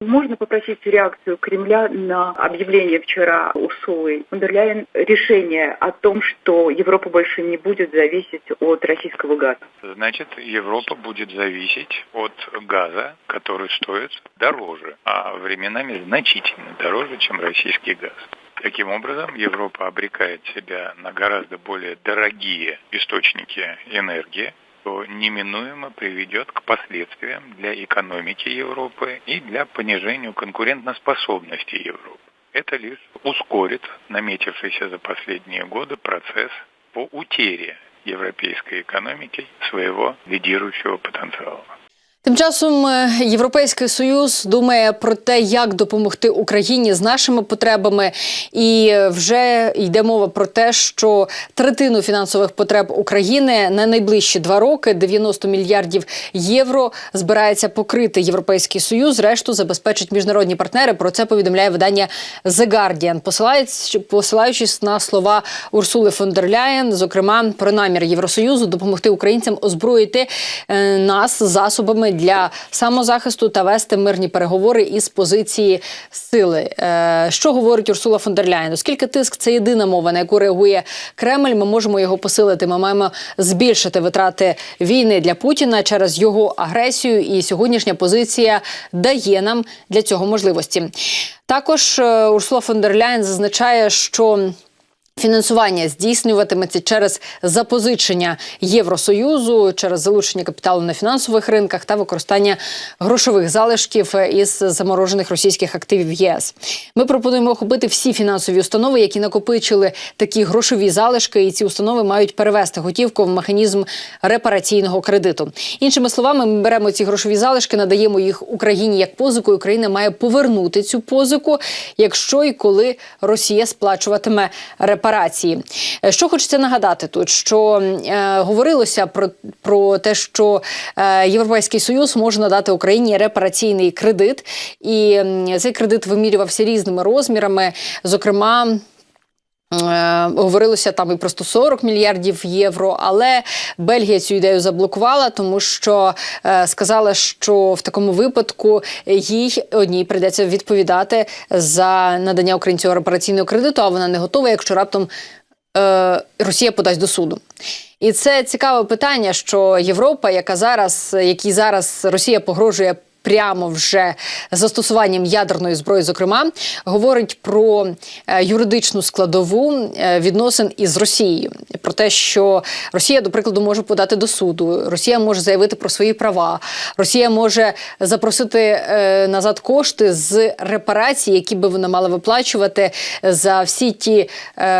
Можно попросить реакцию Кремля на объявление вчера Урсулы фон дер Ляйен решение о том, что Европа больше не будет зависеть от российского газа? Значит, Европа будет зависеть от газа, который стоит дороже, а временами значительно дороже, чем российский газ. Таким образом, Европа обрекает себя на гораздо более дорогие источники энергии, что неминуемо приведет к последствиям для экономики Европы и для понижению конкурентоспособности Европы. Это лишь ускорит наметившийся за последние годы процесс по утере европейской экономики своего лидирующего потенциала. Тим часом е, Європейський союз думає про те, як допомогти Україні з нашими потребами, і вже йде мова про те, що третину фінансових потреб України на найближчі два роки 90 мільярдів євро збирається покрити Європейський Союз. Решту забезпечить міжнародні партнери. Про це повідомляє видання The Guardian, посилаючись, посилаючись на слова Урсули фон дер Ляєн, зокрема про намір Євросоюзу допомогти українцям озброїти е, нас засобами для самозахисту та вести мирні переговори із позиції сили. Е, Що говорить Урсула фон дер Ляєн? Оскільки тиск це єдина мова, на яку реагує Кремль, ми можемо його посилити. Ми маємо збільшити витрати війни для Путіна через його агресію. І сьогоднішня позиція дає нам для цього можливості. Також е, Урсула фон дер Ляєн зазначає, що Фінансування здійснюватиметься через запозичення Євросоюзу, через залучення капіталу на фінансових ринках та використання грошових залишків із заморожених російських активів ЄС. Ми пропонуємо охопити всі фінансові установи, які накопичили такі грошові залишки, і ці установи мають перевести готівку в механізм репараційного кредиту. Іншими словами, ми беремо ці грошові залишки, надаємо їх Україні як позику. і Україна має повернути цю позику, якщо і коли Росія сплачуватиме репарацію репарації. Е, Що хочеться нагадати тут, що е, говорилося про, про те, що е, Європейський Союз може надати Україні репараційний кредит, і цей кредит вимірювався різними розмірами, зокрема. Е, Говорилося там і про 140 мільярдів євро, але Бельгія цю ідею заблокувала, тому що е, сказала, що в такому випадку їй одній прийдеться відповідати за надання українцю репараційного кредиту, а вона не готова, якщо раптом е, Росія подасть до суду. І це цікаве питання, що Європа, яка зараз, якій зараз Росія погрожує прямо вже застосуванням ядерної зброї, зокрема, говорить про е, юридичну складову е, відносин із Росією. Про те, що Росія, до прикладу, може подати до суду, Росія може заявити про свої права, Росія може запросити е, назад кошти з репарацій, які би вона мала виплачувати за всі ті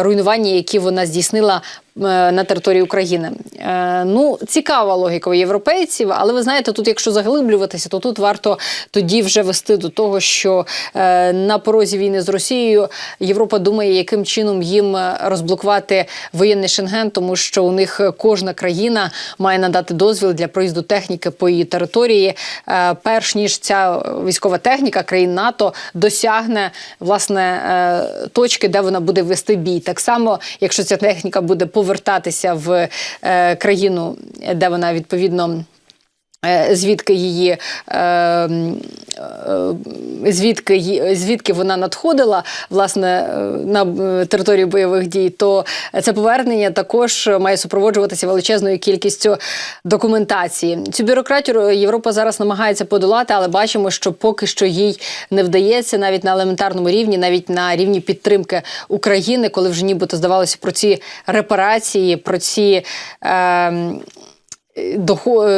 руйнування, які вона здійснила на території України. Е, ну, цікава логіка у європейців, але ви знаєте, тут, якщо заглиблюватися, то тут варто тоді вже вести до того, що е, на порозі війни з Росією Європа думає, яким чином їм е, розблокувати воєнний шенген, тому що у них кожна країна має надати дозвіл для проїзду техніки по її території, перш ніж ця військова техніка країн НАТО досягне власне точки, де вона буде вести бій. Так само, якщо ця техніка буде повертатися в країну, де вона відповідно. Е, Звідки її е, е, звідки звідки вона надходила власне на територію бойових дій, то це повернення також має супроводжуватися величезною кількістю документації. Цю бюрократію Європа зараз намагається подолати, але бачимо, що поки що їй не вдається навіть на елементарному рівні, навіть на рівні підтримки України, коли вже нібито здавалося про ці репарації, про ці. Е,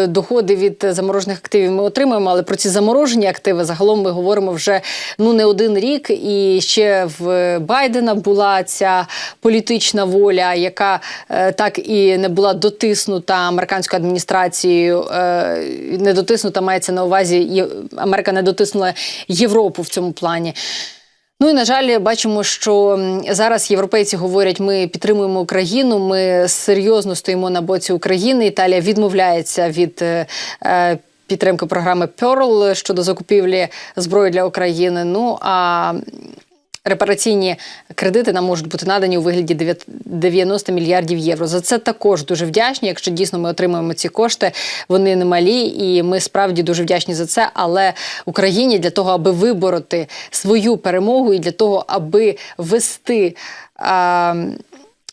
доходи від заморожених активів ми отримуємо, але про ці заморожені активи загалом ми говоримо вже ну не один рік. І ще в Байдена була ця політична воля, яка е, так і не була дотиснута американською адміністрацією. Е, не дотиснута мається на увазі Америка не дотиснула Європу в цьому плані. Ну і на жаль, бачимо, що зараз європейці говорять, ми підтримуємо Україну, ми серйозно стоїмо на боці України. Італія відмовляється від е, е, підтримки програми Pearl щодо закупівлі зброї для України. Ну а Репараційні кредити нам можуть бути надані у вигляді 90 мільярдів євро. За це також дуже вдячні. Якщо дійсно ми отримаємо ці кошти, вони немалі, і ми справді дуже вдячні за це. Але Україні для того, аби вибороти свою перемогу, і для того, аби вести а,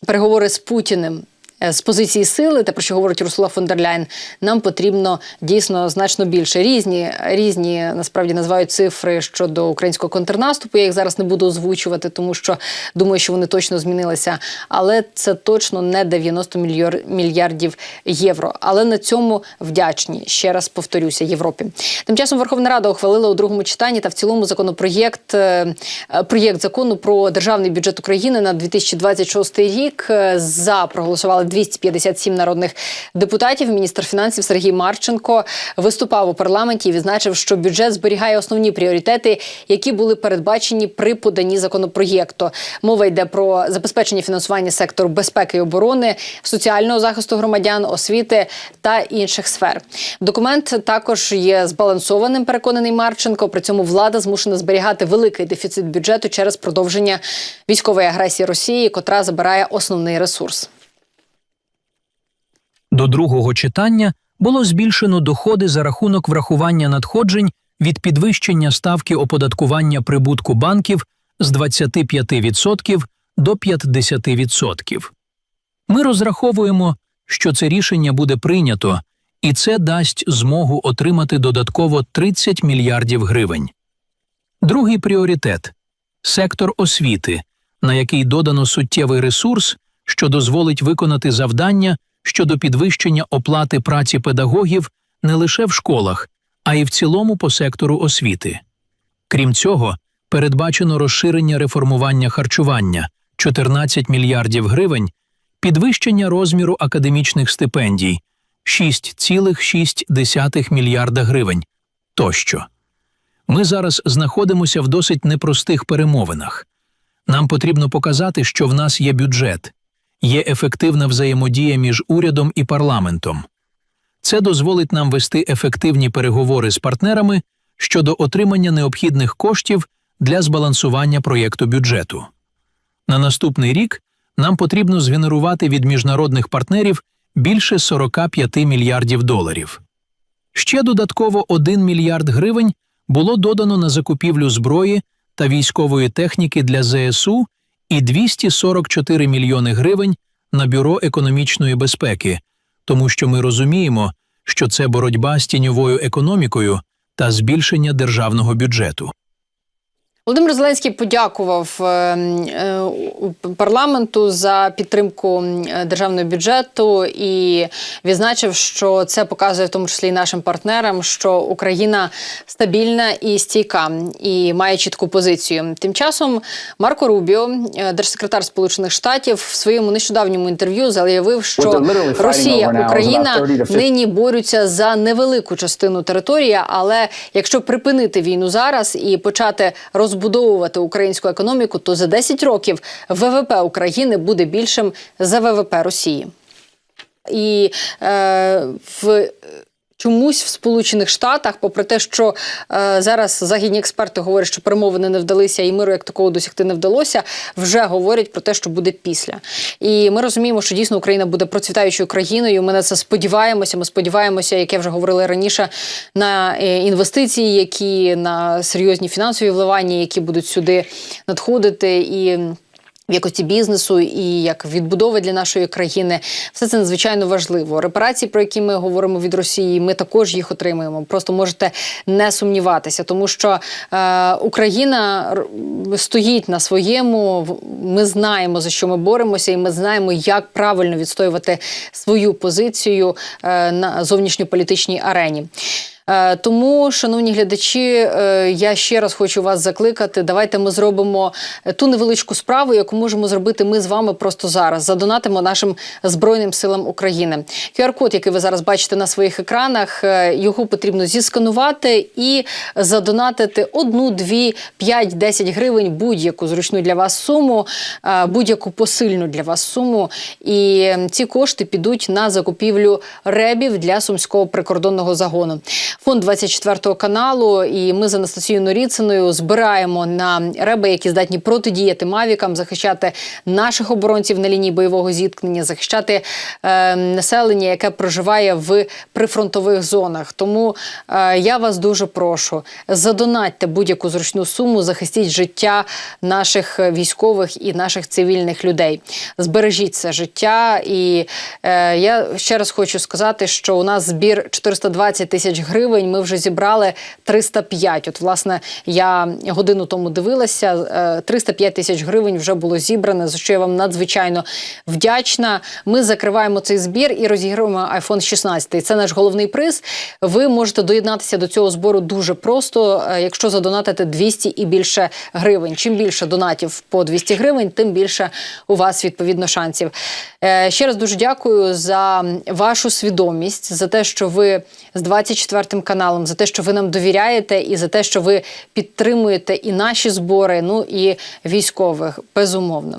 переговори з Путіним. Е, З позиції сили, те про що говорить Урсула фон дер Ляйн, нам потрібно дійсно значно більше. Різні різні насправді називають цифри щодо українського контрнаступу. Я їх зараз не буду озвучувати, тому що думаю, що вони точно змінилися. Але це точно не 90 мільйор- мільярдів євро. Але на цьому вдячні ще раз повторюся Європі. Тим часом Верховна Рада ухвалила у другому читанні та в цілому законопроєкт е, е, проєкт закону про державний бюджет України на 2026 рік. За проголосували 257 народних депутатів. Міністр фінансів Сергій Марченко виступав у парламенті і відзначив, що бюджет зберігає основні пріоритети, які були передбачені при поданні законопроєкту. Мова йде про забезпечення фінансування сектору безпеки і оборони, соціального захисту громадян, освіти та інших сфер. Документ також є збалансованим. Переконаний Марченко. При цьому влада змушена зберігати великий дефіцит бюджету через продовження військової агресії Росії, котра забирає основний ресурс. До другого читання було збільшено доходи за рахунок врахування надходжень від підвищення ставки оподаткування прибутку банків з 25% до 50%. Ми розраховуємо, що це рішення буде прийнято, і це дасть змогу отримати додатково 30 мільярдів гривень. Другий пріоритет сектор освіти, на який додано суттєвий ресурс, що дозволить виконати завдання щодо підвищення оплати праці педагогів не лише в школах, а й в цілому по сектору освіти. Крім цього, передбачено розширення реформування харчування 14 мільярдів гривень, підвищення розміру академічних стипендій 6,6 мільярда гривень тощо. Ми зараз знаходимося в досить непростих перемовинах. Нам потрібно показати, що в нас є бюджет, є ефективна взаємодія між урядом і парламентом. Це дозволить нам вести ефективні переговори з партнерами щодо отримання необхідних коштів для збалансування проєкту бюджету. На наступний рік нам потрібно згенерувати від міжнародних партнерів більше 45 мільярдів доларів. Ще додатково 1 мільярд гривень було додано на закупівлю зброї та військової техніки для ЗСУ і 244 мільйони гривень на бюро економічної безпеки, тому що ми розуміємо, що це боротьба з тіньовою економікою та збільшення державного бюджету. Володимир Зеленський подякував е, е, парламенту за підтримку державного бюджету і відзначив, що це показує в тому числі і нашим партнерам, що Україна стабільна і стійка і має чітку позицію. Тим часом Марко Рубіо, е, держсекретар Сполучених Штатів, в своєму нещодавньому інтерв'ю заявив, що Росія Україна нині борються за невелику частину території, але якщо припинити війну зараз і почати розбудовувати українську економіку, то за 10 років ВВП України буде більшим за ВВП Росії. І е, в чомусь в Сполучених Штатах, попри те, що е, зараз західні експерти говорять, що перемовини не вдалися, і миру як такого досягти не вдалося, вже говорять про те, що буде після. І ми розуміємо, що дійсно Україна буде процвітаючою країною. Ми на це сподіваємося. Ми сподіваємося, як я вже говорила раніше, на е, інвестиції, які на серйозні фінансові вливання, які будуть сюди надходити і. В якості бізнесу і як відбудови для нашої країни, все це надзвичайно важливо. Репарації, про які ми говоримо від Росії, ми також їх отримаємо. Просто можете не сумніватися, тому що е, Україна стоїть на своєму. Ми знаємо за що ми боремося, і ми знаємо, як правильно відстоювати свою позицію е, на зовнішньополітичній арені. Е, Тому, шановні глядачі, е, я ще раз хочу вас закликати. Давайте ми зробимо е, ту невеличку справу, яку можемо зробити ми з вами просто зараз. Задонатимо нашим збройним силам України. QR-код, який ви зараз бачите на своїх екранах, його потрібно зісканувати і задонатити одну, дві, п'ять, десять гривень, будь-яку зручну для вас суму, будь-яку посильну для вас суму. І ці кошти підуть на закупівлю ребів для сумського прикордонного загону. Фонд 24 каналу. І ми з Анастасією Норіциною збираємо на реби, які здатні протидіяти мавікам, захищати наших оборонців на лінії бойового зіткнення, захищати е, населення, яке проживає в прифронтових зонах. Тому е, я вас дуже прошу задонатьте будь-яку зручну суму, захистіть життя наших військових і наших цивільних людей. Збережіть це життя. І е, я ще раз хочу сказати, що у нас збір 420 тисяч гривень. Ми вже зібрали 305. От, власне, я годину тому дивилася. е, 305 тисяч гривень вже було зібране. За що я вам надзвичайно вдячна. Ми закриваємо цей збір і розіграємо iPhone 16. Це наш головний приз. Ви можете доєднатися до цього збору дуже просто, е, якщо задонатите 200 і більше гривень. Чим більше донатів по 200 гривень, тим більше у вас відповідно шансів. Е, Ще раз дуже дякую за вашу свідомість, за те, що ви з 24 каналом, за те, що ви нам довіряєте, і за те, що ви підтримуєте і наші збори, ну і військових безумовно.